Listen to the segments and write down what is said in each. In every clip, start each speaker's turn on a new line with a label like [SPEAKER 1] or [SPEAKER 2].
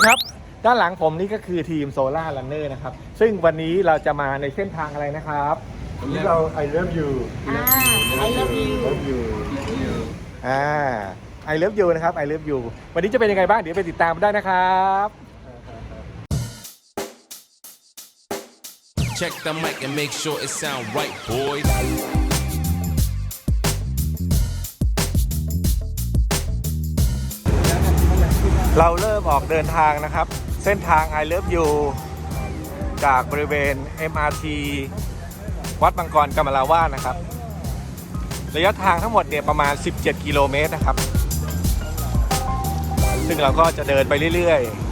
[SPEAKER 1] ดีครับ ด้านหลังผมนี่ก็คือทีมโซล่า r ันเนอร์นะครับ ซึ่งวันนี้เราจะมาในเส้นทางอะไรนะครับ
[SPEAKER 2] วันนี้เรา I love you
[SPEAKER 3] I love you
[SPEAKER 2] love you
[SPEAKER 1] อ่า I love you นะครับ I love you วันนี้จะเป็นยังไงบ้าง เดี๋ยวไปติดตามได้นะครับ
[SPEAKER 4] Check the mic and make sure it sound right, boys.
[SPEAKER 1] เราเริ่มออกเดินทางนะครับ เส้นทาง I love you จากบริเวณ MRT วัดบางกรกรมลาวานะครับ ระยะทางทั้งหมดเนี่ยประมาณ 17 กิโลเมตรนะครับ ซึ่งเราก็จะเดินไปเรื่อยๆ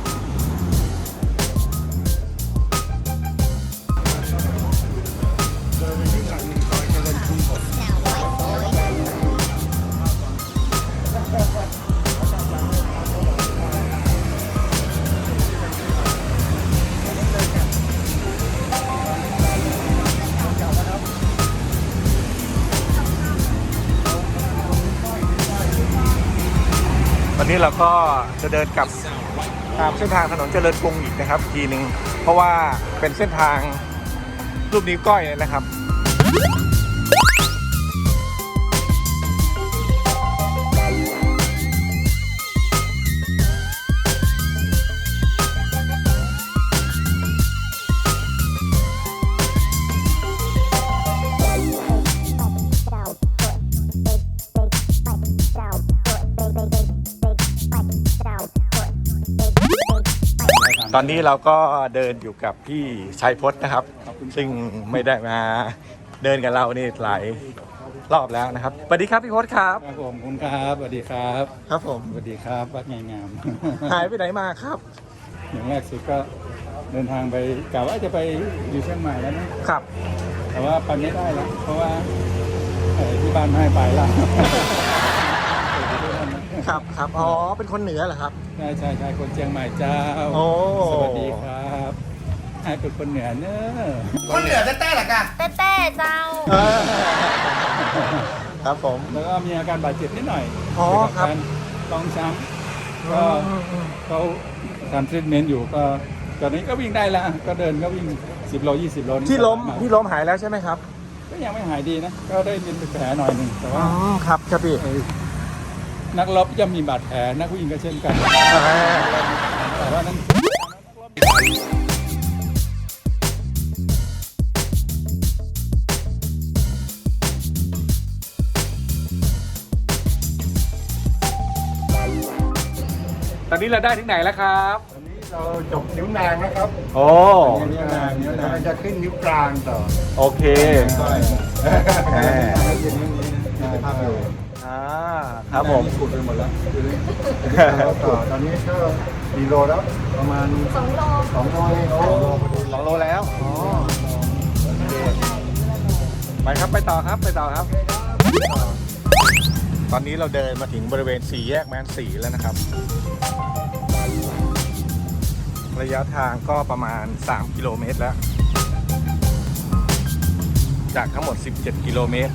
[SPEAKER 1] นี้เราก็จะเดินกลับตามเส้นทางถนนเจริญกรุงอีกนะครับอีกทีหนึ่งเพราะว่าเป็นเส้นทางรูปนิ้วก้อยเลยนะครับ อนนี้เราก็เดินอยู่กับพี่ชัยพจน์นะครับ ซึ่งไม่ได้มาเดินกับเรานี่หลายรอบแล้วนะครับสวัสดีครับพี่พจน์ครับ
[SPEAKER 2] ครับผมคุณครับสวัสดีครับ
[SPEAKER 1] ครับผม
[SPEAKER 2] สวัสดีครับวัดไงงาม
[SPEAKER 1] หายไปไหนมาครับ
[SPEAKER 2] อย่างแรกสุดก็เดินทางไปกะว่าจะไปอยู่เชียงใหม่แล้วนะครับ แต่ว่าไปไม่ได้แล้วเพราะว่าเอ่อที่บ้านไม่ให้ไปแล้ว
[SPEAKER 1] ครับครับอ๋อเป็นคนเหนือเหรอครับ
[SPEAKER 2] ใช่ใช่ใช่คนเชียงใหม่เจ้า
[SPEAKER 1] โอ้
[SPEAKER 2] สวัสดีครับให้เป็นคนเหนือเนอะ
[SPEAKER 5] คนเหนือจะแต้หรอกะ
[SPEAKER 3] เต้เต้เจ้า
[SPEAKER 1] เออครับผม
[SPEAKER 2] แล้วก็มีอาการบาดเจ็บนิดหน่อย
[SPEAKER 1] อ๋อครับ
[SPEAKER 2] เกี่ยวกัการต้องช้ำก็เขาทำทรีทเมนต์อยู่ก็ตอนนี้ก็วิ่งได้แล้วก็เดินก็วิ่ง 10 โล 20 โลนี่
[SPEAKER 1] ที่ล้ม
[SPEAKER 2] สบายาก
[SPEAKER 1] ที่ล้มหายแล้วใช่ไหมครับ
[SPEAKER 2] ก็ยังไม่หายดีนะ ก็ได้เป็นแผลหน่อยหนึ่งแต่
[SPEAKER 1] อ๋
[SPEAKER 2] ว่า
[SPEAKER 1] อครับครับพี่
[SPEAKER 2] เอ่อ นักรบย่อมมีบาดแผลนักวิ่งก็เช่นกัน
[SPEAKER 1] อ่า
[SPEAKER 2] แต่ว่านั้น
[SPEAKER 1] ตอนนี้เราได้ถึงไหนแล้วครับ
[SPEAKER 5] วันนี้เราจบนิ้วนางนะครับ
[SPEAKER 1] โอ้
[SPEAKER 5] นิ้วนางนิ้วนางจะขึ้นนิ้วกลางต่อ
[SPEAKER 1] โอเค
[SPEAKER 5] ก้อย
[SPEAKER 1] แหม
[SPEAKER 5] เป็นนิ้วนี้นะภาพอยู่
[SPEAKER 1] อ่าครับผม
[SPEAKER 5] ขุดไปหมดแล้วแล้วต่อตอนนี้ก็กี่โลแล้วประมาณสองโลสองโลเองโอ้
[SPEAKER 1] สองโลแล้วอ๋อโอเคไปครับไปต่อครับไปต่อครับ ตอนนี้เราเดินมาถึงบริเวณสี่แยกแมนสีแล้วนะครับ ระยะทางก็ประมาณ 3 กิโลเมตรแล้ว จากทั้งหมด 17 กิโลเมตร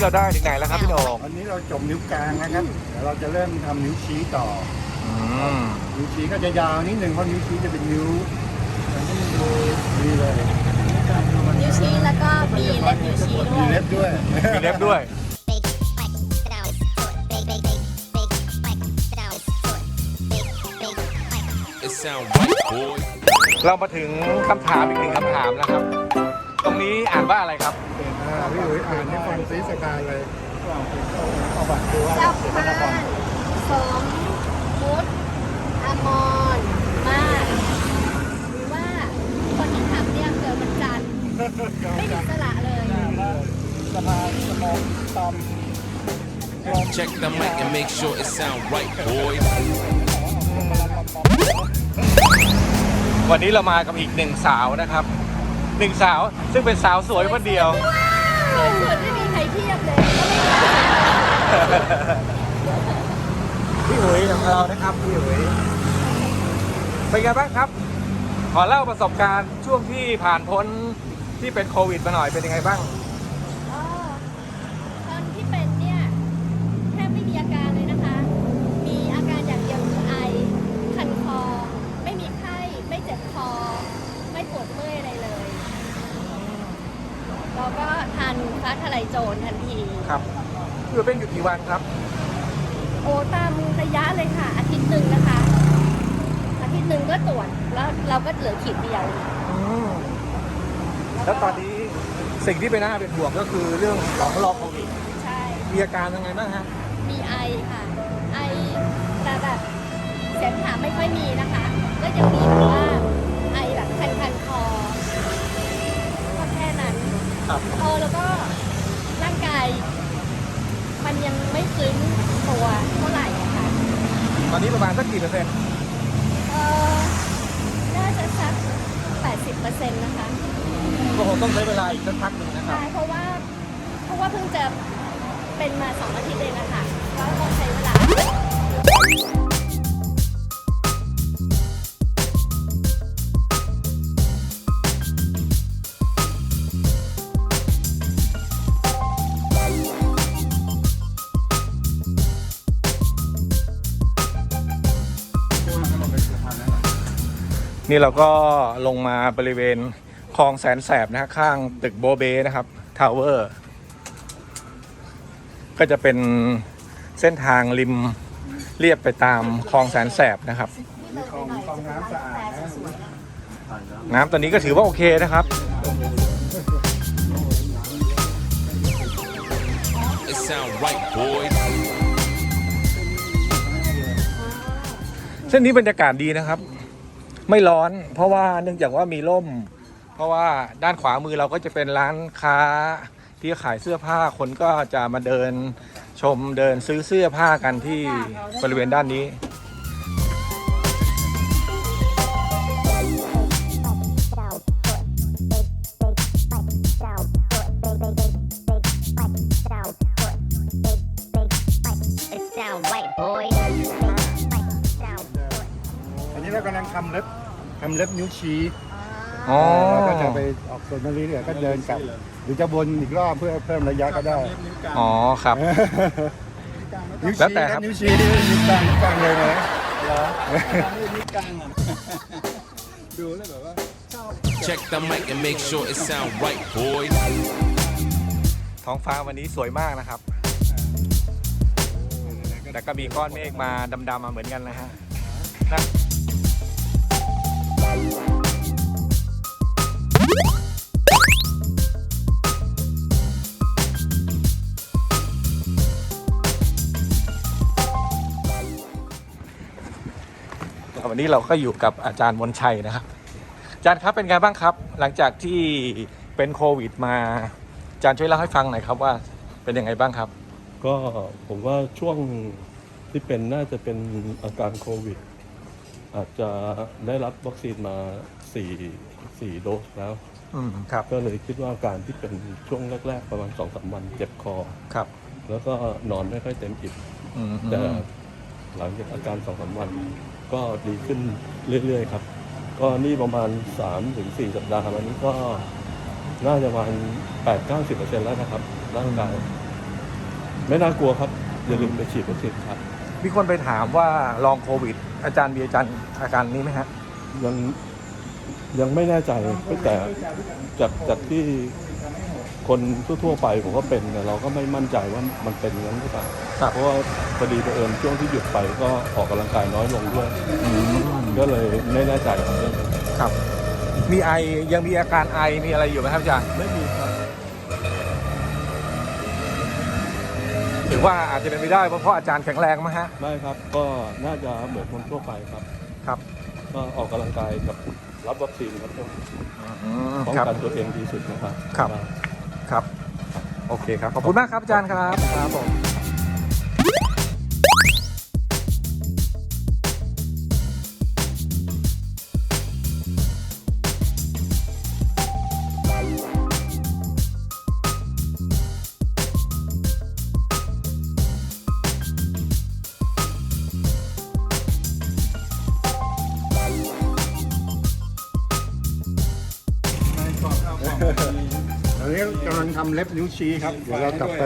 [SPEAKER 1] นนี้เราได้ถึงไหนแล้วครับพี่โหนง
[SPEAKER 5] วันนี้เราจบนิ้วกลางนะครับเดี๋ยวเราจะเริ่มทำนิ้วชี้ต่อ
[SPEAKER 1] อืม
[SPEAKER 5] นิ้วชี้ก็จะยาวนิดหนึ่งเพราะนิ้วชี้จะเป็นนิ้วนี่เลย
[SPEAKER 3] นิ้วชี้แล้วก็มีเล็บนิ้วชี้ด้
[SPEAKER 5] มี
[SPEAKER 3] วย
[SPEAKER 5] เล็บด้วย
[SPEAKER 1] มีเล็บด้วย
[SPEAKER 4] It sound right, boy.
[SPEAKER 1] เรามาถึงคำถามอีกหนึ่งคำถามนะครับ ตรงนี้อ่านว่าอะไรครับ
[SPEAKER 5] อ่าพี่อุ๋ยอ่านให้ฟังซีสกายเลยเอาบัตรดูว่า
[SPEAKER 3] เจ้าพานสมมุติอมรมากหรือว่าคนที่ทำเนี่ยเกิดวันจันทร์ไม่มีสละเลย
[SPEAKER 5] สะพานสมองตอม
[SPEAKER 4] Check the mic and make sure it sound right, boy.
[SPEAKER 1] วันนี้เรามากับอีกหนึ่งสาวนะครับหนึ่งสาวซึ่งเป็นสาวสวยคนเดียว
[SPEAKER 3] สวยสุดไม่มีใครเทียบเลย
[SPEAKER 1] พี่อุ๋ยของเรานะครับพี่อุ๋ยเป็นไงบ้างครับ ขอเล่าประสบการณ์ช่วงที่ผ่านพ้นที่เป็นโควิดมาหน่อยเป็นยังไงบ้าง
[SPEAKER 3] อ๋อตอนที่เป็นเนี่ยแทบไม่มีอาการเลยนะคะ มีอาการอย่างเดียวคือไอ คันคอ ไม่มีไข้ ไม่เจ็บคอ ไม่ปวดเมื่อยอะไรเลยเราก็ทานฟ้าทลายโจรทันที
[SPEAKER 1] ครับ พี่อุ๋ยเป็นอยู่กี่วันครับ
[SPEAKER 3] โอ้ตามระยะเลยค่ะ อาทิตย์หนึ่งนะคะ อาทิตย์หนึ่งก็ตรวจแล้วเราก็เหลือขีดเดียว
[SPEAKER 1] แล้วตอนนี้สิ่งที่เป็นน่าเป็นห่วงก็คือเรื่องของรอโควิด
[SPEAKER 3] ใช่
[SPEAKER 1] มีอาการยังไงบ้างฮะ
[SPEAKER 3] มีไอค่ะ ไอแต่แบบเสียงหาไม่ค่อยมีนะคะ ก็ยังมีแบบว่าไอแบบคันคันๆคอก็แค่นั้น
[SPEAKER 1] ครับ
[SPEAKER 3] เออแล้วก็ร่างกาย มันยังไม่ฟื้นตัวเท่าไหร่อะค่ะ
[SPEAKER 1] ตอนนี้ประมาณสักกี่เปอร์เซ็นต์
[SPEAKER 3] เออน่าจะสัก 80%นะคะ
[SPEAKER 1] ก็คงต้องใช้เวลาอีกสักพักหนึ่งนะครับ
[SPEAKER 3] ใช่เพราะว่าเพราะว่าเพิ่งจะเป็นมาสองอาทิตย์เองอะค่ะก็ต้องใช้เวลา
[SPEAKER 1] นี่เราก็ลงมาบริเวณคลองแสนแสบนะฮะข้างตึกโบเบนะครับทาวเวอร์ก็จะเป็นเส้นทางริมเรียบไปตามคลองแสนแสบนะครับ
[SPEAKER 5] ของของน้ำสะอาดนะ
[SPEAKER 1] น้ำตอนนี้ก็ถือว่าโอเคนะครับ
[SPEAKER 4] It sound right, boy.
[SPEAKER 1] เส้นนี้บรรยากาศดีนะครับ ไม่ร้อน เพราะว่าเนื่องจากว่ามีร่ม เพราะว่าด้านขวามือเราก็จะเป็นร้านค้าที่ขายเสื้อผ้าคนก็จะมาเดินชมเดินซื้อเสื้อผ้ากันที่บริเวณด้านนี้ำ
[SPEAKER 5] ลังทำเล็บทำเล็บนิ้วชี้
[SPEAKER 1] อ๋อ
[SPEAKER 5] เราก็จะไปออกส่วนมาลีเนี่ยก็เดินกลับ หรือจะวนอีกรอบเพื่อเพิ่มระยะก็ได้
[SPEAKER 1] อ๋อครับ
[SPEAKER 5] นิ้ว
[SPEAKER 1] แล้ว
[SPEAKER 5] ชี้
[SPEAKER 1] แต่ครับ
[SPEAKER 5] นิ้วชี้นี่นิ้วกลางนิ้วกลางเลยนะ
[SPEAKER 4] Check the mic and make sure it sound right, boy.
[SPEAKER 1] ท้องฟ้าวันนี้สวยมากนะครับ แต่ก็มีก้อนเมฆมาดำๆมาเหมือนกันนะฮะนะ วันนี้เราก็อยู่กับอาจารย์มนชัยนะครับ อาจารย์ครับเป็นไงบ้างครับ หลังจากที่เป็นโควิด มาอาจารย์ช่วยเล่าให้ฟังหน่อยครับว่าเป็นยังไงบ้างครับ
[SPEAKER 6] ก็ผมว่าช่วงที่เป็นน่าจะเป็นอาการโควิด อาจจะได้รับวัคซีนมา4 4โดสแล้ว
[SPEAKER 1] อืมครับ
[SPEAKER 6] ก็เลยคิดว่าอาการที่เป็นช่วงแรก ๆ ประมาณ2อสวันเจ็บคอ
[SPEAKER 1] ครับ
[SPEAKER 6] แล้วก็นอนไม่ค่อยเต็มอิ่ม
[SPEAKER 1] อืม
[SPEAKER 6] แต่หลังจากอาการสองสามวัน ก็ดีขึ้นเรื่อยๆครับ ก็นี่ประมาณ3ถึง4สัปดาห์วันนี้ก็น่าจะประมาณ8 9 0 แล้วนะครับร่างกายไม่น่ากลัวครับอย่าลืมไปฉีดวัคซีนครับ
[SPEAKER 1] มีคนไปถามว่าลองโควิด อาจารย์มีอาจารย์อาการนี้ไหมฮะ
[SPEAKER 6] ยังยังไม่แน่ใจแต่จากจากที่คนทั่วๆไปผมก็เป็นแต่เราก็ไม่มั่นใจว่ามันเป็นอย่างนั้นหรือเปล่า
[SPEAKER 1] ครับ
[SPEAKER 6] เพราะว่าพอดีบังเอิญช่วงที่หยุดไปก็ออกกำลังกายน้อยลงด้วยก็เลยไม่แน่ใจครับเรื่องนี้
[SPEAKER 1] ครับ มีไอยังมีอาการไอมีอะไรอยู่ไหมครับอาจารย์
[SPEAKER 6] ไม่มี
[SPEAKER 1] ว่าอาจจะเป็นไปได้เพราะเพราะอาจารย์แข็งแรงมั้งฮะ
[SPEAKER 6] ไม่ครับ ก็น่าจะเหมือนคนทั่วไปครับ
[SPEAKER 1] ครับ
[SPEAKER 6] ก็ออกกำลังกายกับรับวัคซีนครับ
[SPEAKER 1] อืม
[SPEAKER 6] ป้อง
[SPEAKER 1] ครับ
[SPEAKER 6] กันตัวเองดีสุดนะครับ
[SPEAKER 1] ครับ ครับ โอเคครับ ขอบคุณมากครับอาจารย์ครับ ครับผม
[SPEAKER 5] นิ้วชี้ครับเดี๋ยวเรากลับไป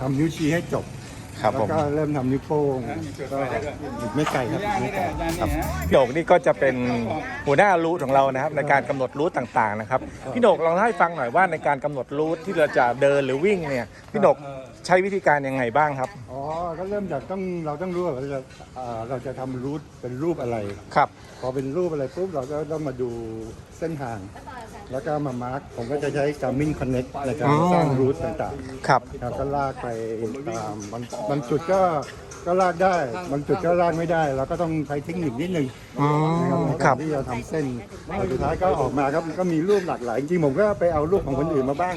[SPEAKER 5] ทำนิ้วชี้ให้จบ
[SPEAKER 1] ครับ
[SPEAKER 5] แล้ว
[SPEAKER 1] ผม
[SPEAKER 5] ก็เริ่มทำนิ้วโป้งก็อีกไม่ไกลครับอีกไม่ไกล
[SPEAKER 1] ครับพี่โหนกนี่ก็จะเป็นหัวหน้ารูทของเรานะครับ ในการกำหนดรูทต่างๆนะครับ พี่โหนกลองเล่าให้ฟังหน่อยว่าในการกำหนดรูทที่เราจะเดินหรือวิ่งเนี่ยพี่โหนกใช้วิธีการยังไงบ้างครับ
[SPEAKER 5] อ๋อ ก็เริ่มจากต้องเราต้องรู้ว่าเราจะอ่าเราจะทำรูทเป็นรูปอะไร
[SPEAKER 1] ครับ
[SPEAKER 5] พอเป็นรูปอะไรปุ๊บเราก็ต้องมาดูเส้นทาง แล้วก็มามาร์กผมก็จะใช้ Garmin Connect ในการ
[SPEAKER 1] อ๋อ
[SPEAKER 5] สร้างรูทต่าง
[SPEAKER 1] ครับ
[SPEAKER 5] ๆครับก็ลากไปตามบางบางจุดก็ ก็ลากได้บางจุดก็ลากไม่ได้เราก็ต้องใช้เทคนิคนิดนึง
[SPEAKER 1] อ๋อ
[SPEAKER 5] นะครับใน
[SPEAKER 1] ครั
[SPEAKER 5] การ
[SPEAKER 1] บ
[SPEAKER 5] ที่จะทำเส้นแต่สุดท้ายก็ออกมาครับก็มีรูปหลากหลายจริงๆผมก็ไปเอารูปของคนอื่นมาบ้าง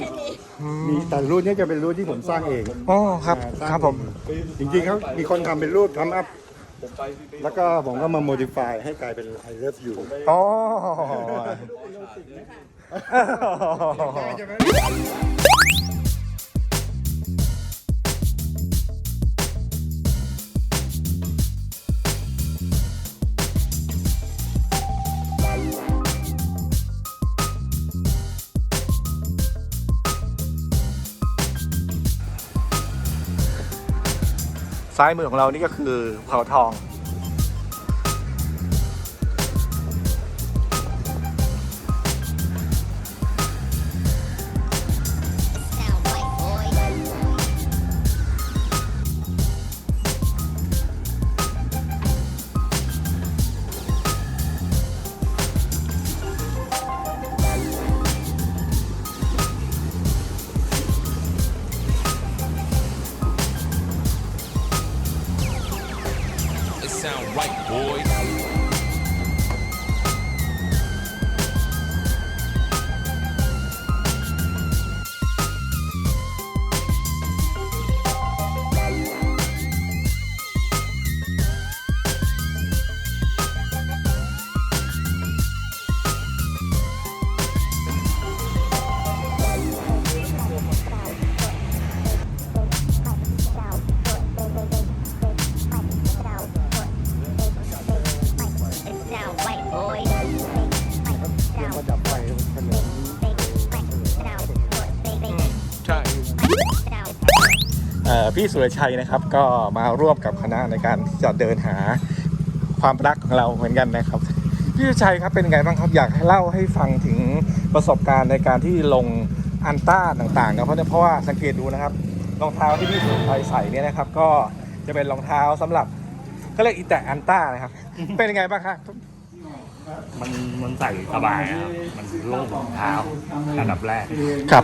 [SPEAKER 5] มีแต่รูปนี้จะเป็นรูปที่ผมสร้างเอง
[SPEAKER 1] อ๋อครับ
[SPEAKER 5] อ่าสาง
[SPEAKER 1] ครับผม
[SPEAKER 5] เองจริงๆเขามีคนทำเป็นรูปทำอัพแล้วก็ผมก็มา modify ให้กลายเป็น I love you
[SPEAKER 1] อ๋อ ซ้ายมือของเรานี่ก็คือภูเขาทอง
[SPEAKER 4] boys.
[SPEAKER 1] พี่สุรชัยนะครับ ก็มาร่วมกับคณะในการที่จะเดินหาความรักของเราเหมือนกันนะครับ พี่สุรชัยครับเป็นไงบ้างครับอยากให้เล่าให้ฟังถึงประสบการณ์ในการที่ลงอันต้าต่างๆนะเพราะเพราะว่าสังเกตดูนะครับรองเท้าที่พี่สุรชัยใส่เนี่ยนะครับ ก็จะเป็นรองเท้าสำหรับก็เรียกอีแตะอันต้านะครับ เป็นยังไงบ้างครับ
[SPEAKER 7] มันมันใส่สบายครับมันโล่งของเท้าระดับแรก
[SPEAKER 1] ครับ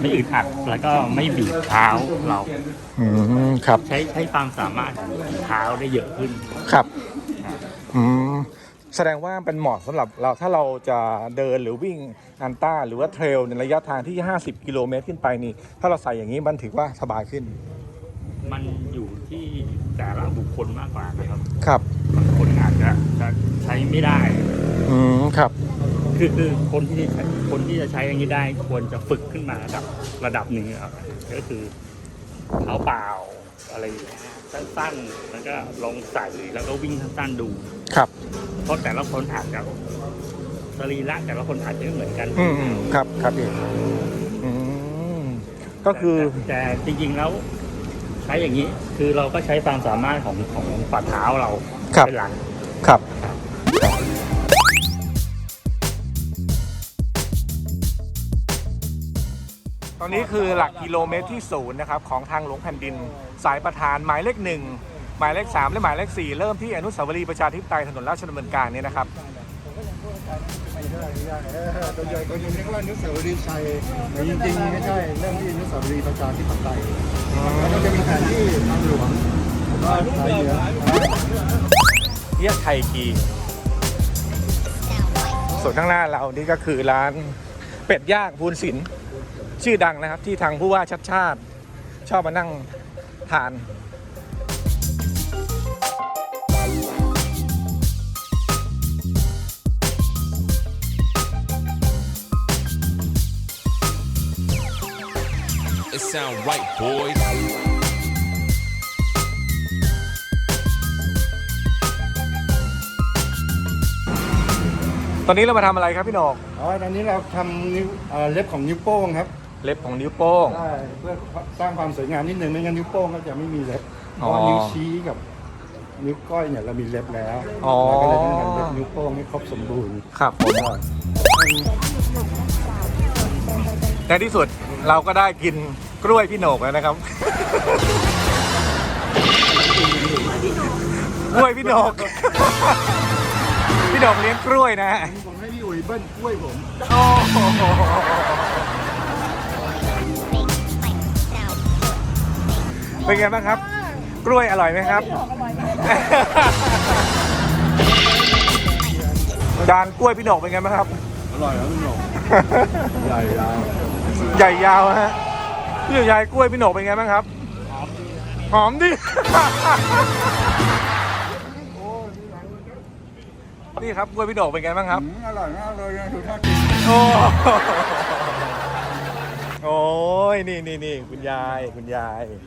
[SPEAKER 7] ไม่อึดอัดแล้วก็ไม่บีบเท้าเรา
[SPEAKER 1] อืมครับ
[SPEAKER 7] ใช้ใช้ความสามารถของเท้าได้เยอะขึ้น
[SPEAKER 1] ครับอืมแสดงว่าเป็นเหมาะสำหรับเราถ้าเราจะเดินหรือวิ่งอันต้าหรือว่าเทรลในระยะทางที่ 50 กิโลเมตรขึ้นไปนี่ ถ้าเราใส่อย่างนี้มันถือว่าสบายขึ้น
[SPEAKER 7] มันอยู่ที่ แต่ละบุคคลมากกว่านะครับ
[SPEAKER 1] ครับ
[SPEAKER 7] บางคนอาจจะจะใช้ไม่ได้
[SPEAKER 1] อืมครับ
[SPEAKER 7] คือคือคนที่ใช้คนที่จะใช้อย่างนี้ได้ควรจะฝึกขึ้นมาระดับระดับหนึ่งครับก็คือเท้าเปล่าอะไรอย่างเงี้ยสั้นๆแล้วก็ลองใส่แล้วก็วิ่งสั้นๆดู
[SPEAKER 1] ครับ
[SPEAKER 7] เพราะแต่ละคนอาจจะสรีระแต่ละคนอาจจะไม่เหมือนกัน
[SPEAKER 1] อืมอืมครับครับพี่อืมก็คือ
[SPEAKER 7] แต่แต่จริงๆแล้วใช้อย่างนี้ คือเราก็ใช้ความสามารถของของฝ่าเท้าเรา
[SPEAKER 1] ครับ
[SPEAKER 7] เป็นหลัก
[SPEAKER 1] ครับ ตอนนี้คือหลักกิโลเมตรที่ศูนย์นะครับของทางหลวงแผ่นดิน สายประธานหมายเลขหนึ่งหมายเลขสามและหมายเลขสี่เริ่มที่อนุสาวรีย์ประชาธิปไตยถนนราชดำเนินกลางเนี่ยนะครับ
[SPEAKER 5] ตัวใหญ่คนนึงเรียกว่าอนุสาวรีย์ชัยแต่จริงๆไม่ใช่เริ่มที่อนุสาวรีย์ประชาธิปไตยแล้วก็จะมีแผนที่ทางหลวงแล้วก็สายเหนือ
[SPEAKER 1] เรียกไทยกีส่วนข้างหน้าเรานี่ก็คือร้านเป็ดย่างภูนศิลป์ชื่อดังนะครับที่ทางผู้ว่าชัดชาติ ชอบมานั่งทาน
[SPEAKER 4] sound right, boys.
[SPEAKER 1] ตอนนี้เรามาทำอะไรครับพี่โหนก
[SPEAKER 5] อ๋อตอนนี้เราทำนิ้วเอ่อเล็บของนิ้วโป้งครับ
[SPEAKER 1] เล็บของนิ้วโป้ง
[SPEAKER 5] ใช่เพื่อสร้างความสวยงามนิดนึงไม่งั้นนิ้วโป้งก็จะไม่มีเล็บเพ
[SPEAKER 1] อ๋อ
[SPEAKER 5] ราะว่านิ้วชี้กับนิ้วก้อยเนี่ยเรามีเล็บแล้ว
[SPEAKER 1] อ๋อ
[SPEAKER 5] เราก็เลยต้องทำเล็บนิ้วโป้งให้ครบสมบูรณ์
[SPEAKER 1] ครับผม
[SPEAKER 5] ก็
[SPEAKER 1] ในที่สุดเราก็ได้กินกล้วยพี่โหนกแล้วนะครับ กล้วยพี่โหนก พี่โหนกเลี้ยงกล้วยนะฮะ
[SPEAKER 5] ผมให้พี่อุ๋ยเบิ้ลกล้วยผม
[SPEAKER 1] โอ้โหเป็นไงบ้างครับ กล้วยอร่อยไหมครับ จานกล้วยพี่โหนกเป็นไงบ้างครับ
[SPEAKER 2] อร่อยครับพี่หนงใหญ่ยาว
[SPEAKER 1] ใหญ่ยาวฮะพี่ใหญ่กล้วยพี่โหนกเป็นไงบ้างครับ หอมดินี่ครับกล้วยพี่โหนกเป็นไงบ้างครับ
[SPEAKER 5] อืมอร่อยมากเลยนะดูท่ากิน
[SPEAKER 1] โอ้โอ้ยนี่นี่นี่คุณยายคุณยาย นี่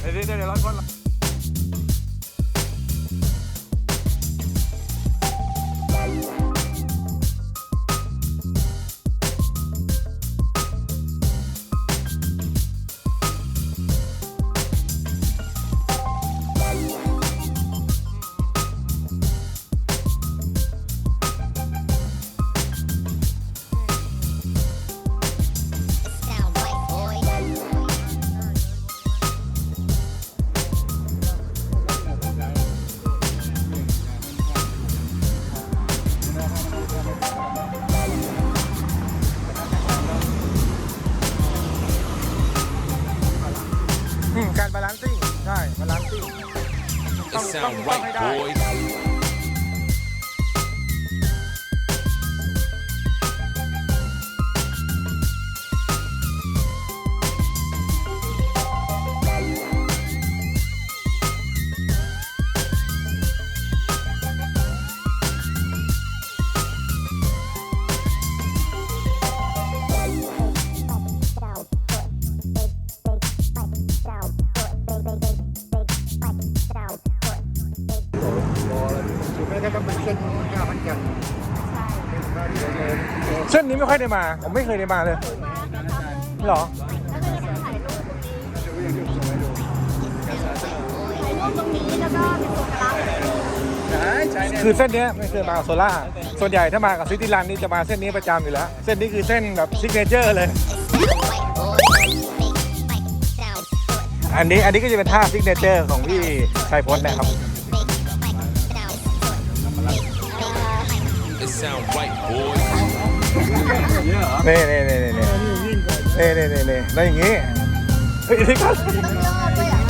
[SPEAKER 1] เดี๋ยวเดี๋ยวเดี๋ยวร้อนคน
[SPEAKER 5] เป็นเส้นข้าวมันกัน
[SPEAKER 1] เส้นนี้ไม่ค่อยได้มา ผมไม่เคยได้มาเลยหรอคือเส้นนี้ไม่เคยมากับโซล่า ส่วนใหญ่ถ้ามากับซิตี้รันนี่จะมาเส้นนี้ประจำอยู่แล้ว เส้นนี้คือเส้นแบบซิกเนเจอร์เลย อันนี้อันนี้ก็จะเป็นท่าซิกเนเจอร์ของพี่ชัยพจน์นะครับ
[SPEAKER 4] sound right, boys.
[SPEAKER 1] นี่นี่นี่นี่นี่นี่นี่นี่นี่แล้วอย่างงี้เฮ้ยนี่ก็
[SPEAKER 4] it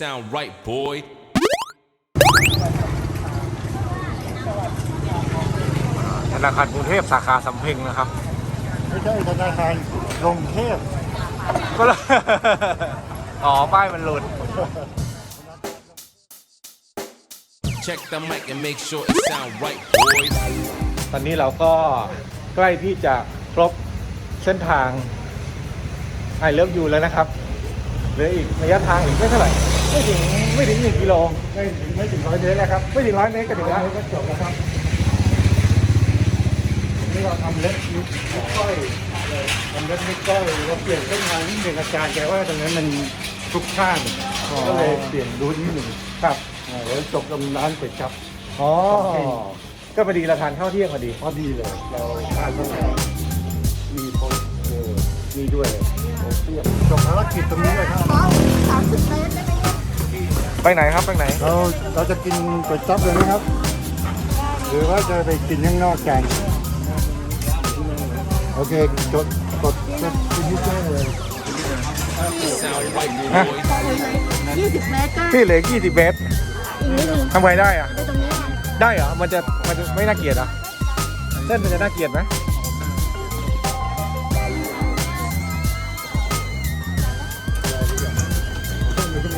[SPEAKER 4] sound right, boy.
[SPEAKER 1] ธนาคารกรุงเทพสาขาสำเพ็งนะครับ
[SPEAKER 5] ไม่ใช่ธนาคารกรุงเทพ
[SPEAKER 1] ก็เลย อ๋อ ป้ายมันหลุด
[SPEAKER 4] Check the mic and make sure it sound right, boys.
[SPEAKER 1] ตอนนี้เราก็ใกล้ที่จะครบเส้นทางไอเลิฟยูแล้วนะครับ เหลืออีกระยะทางอีกไม่เท่าไหร่ ไม่ถึงไม่ถึงหนึ่งกิโล
[SPEAKER 5] ไม่ถึงไม่ถึงร้อยเมตรแล้วครับ
[SPEAKER 1] ไม่ถึงร้อยเมตรก็ถึงแล้ว
[SPEAKER 5] ก็จบแล้วครับนี่เราทำเล็บนิ้วก้อยทำเล็บนิ้วก้อยเราเปลี่ยนเส้นทางนิดหนึ่งอาจารย์แกว่าตรงนั้นมันทุกข้างก็เลยเปลี่ยนรูทนิดหนึ่ง
[SPEAKER 1] ครับ
[SPEAKER 5] อ่าเดี๋ยวจบกับร้านเป็ดครับ
[SPEAKER 1] อ๋อก็พอดีเราทานข้าวเที่ยงพอดี
[SPEAKER 5] พอดีเลย เราทานตั้งแต่มีโพสเออมีด้วยโอเปียจบภารกิจตรงนี้เลยครับ
[SPEAKER 1] ไปไหนครับไปไหน
[SPEAKER 5] เราเราจะกินก๋วยจั๊บเลยไหมครับ หรือว่าจะไปกินข้างนอกกันโอเคกดกดกดกินที่เจ้เลย
[SPEAKER 4] It sound right,
[SPEAKER 1] Huh?
[SPEAKER 4] boys.
[SPEAKER 8] ยี่สิบเมตรก็
[SPEAKER 1] พี่เหลือกี่สิบเมตร
[SPEAKER 8] อีกนิดนึง
[SPEAKER 1] ทำไงได้อะ
[SPEAKER 8] ไปตรงนี้
[SPEAKER 1] ได้เหรอ มันจะมันจะไม่น่าเกลียดเหรอะเส้นมันจะน่าเกลียดไหม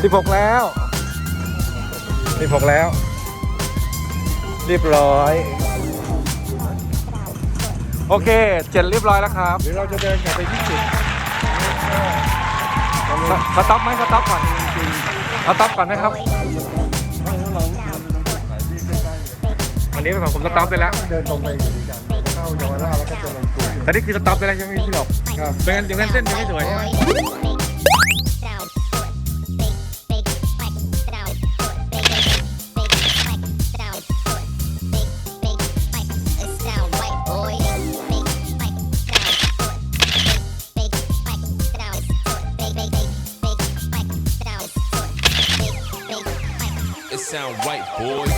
[SPEAKER 1] สิบหกแล้ว สิบหกแล้ว เรียบร้อย โอเคเจ็ดเรียบร้อยแล้วครับ
[SPEAKER 5] หรือเราจะเดินกลับไปที่จุด
[SPEAKER 1] สต็อปไหมสต็อปก่อนสต็อปก่อนนะครับ วันนี้เป็นของผมสต็อปไปแล้ว
[SPEAKER 5] เดินตรงไปเข้าเยาวราชแล้วก็จะลงกรุง
[SPEAKER 1] แต่นี่คือสต็อปไปแล้วใช่ไหมพี่หลอก
[SPEAKER 5] ครับ
[SPEAKER 1] เป็นงั้นอย่างนั้นเส้นยังไม่สวย
[SPEAKER 4] It sound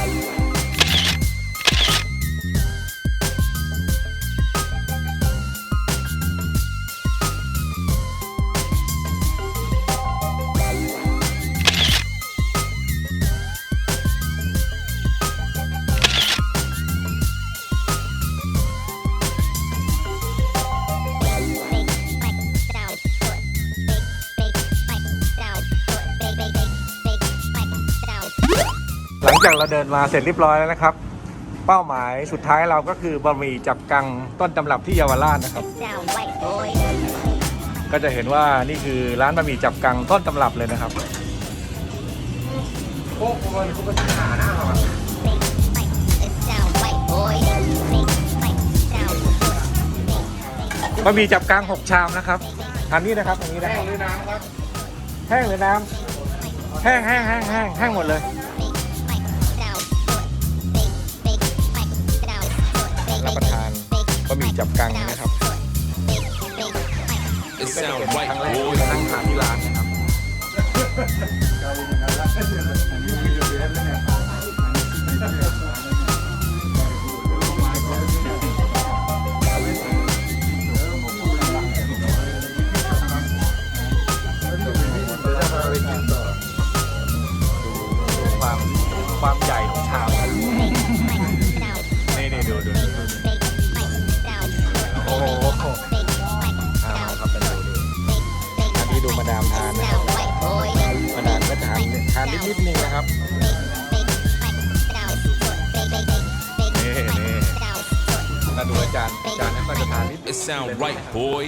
[SPEAKER 1] เราเดินมาเสร็จเรียบร้อยแล้วนะครับ เป้าหมายสุดท้ายเราก็คือบะหมี่จับกังต้นตำรับที่เยาวราชนะครับ
[SPEAKER 9] Sound right, boy.
[SPEAKER 1] ก็จะเห็นว่านี่คือร้านบะหมี่จับกังต้นตำรับเลยนะครับ
[SPEAKER 9] It sound right, boy. Sound
[SPEAKER 1] บะหมี่จับกังหกชามนะครับอันนี้นะครับอันนี้นะแห้งหรือน้ำครับ แห้งหรือน้ำแห้งแห้งแห้งแห้งแห้งหมดเลย จับกังนะครับ
[SPEAKER 4] It sound
[SPEAKER 1] ค
[SPEAKER 4] right,
[SPEAKER 1] รั้งแรกที่
[SPEAKER 4] boys.
[SPEAKER 1] มานั่งทานที่ร้านนะครับความความใหญ่ของชามาดามทานนะครับมาดามก็ทานทานนิดๆนึงนะครับนี่นี่มาดูอาจารย์อาจารย์ให้ก็จะทานนิด
[SPEAKER 4] It sound right, boy.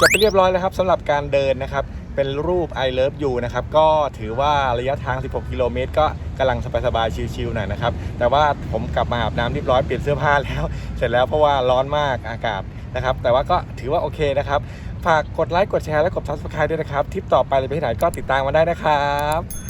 [SPEAKER 1] จบไปเรียบร้อยแล้วครับสำหรับการเดินนะครับ เป็นรูป I love you นะครับ ก็ถือว่าระยะทาง 16 กิโลเมตร ก็กำลังสบายๆ ชิลๆหน่อยนะครับ แต่ว่าผมกลับมาอาบน้ำเรียบร้อยเปลี่ยนเสื้อผ้าแล้ว เสร็จแล้วเพราะว่าร้อนมากอากาศนะครับ แต่ว่าก็ถือว่าโอเคนะครับ ฝากกดไลค์กดแชร์และกด subscribe ด้วยนะครับทริปต่อไปเราจะไปที่ไหนก็ติดตามมาได้นะครับ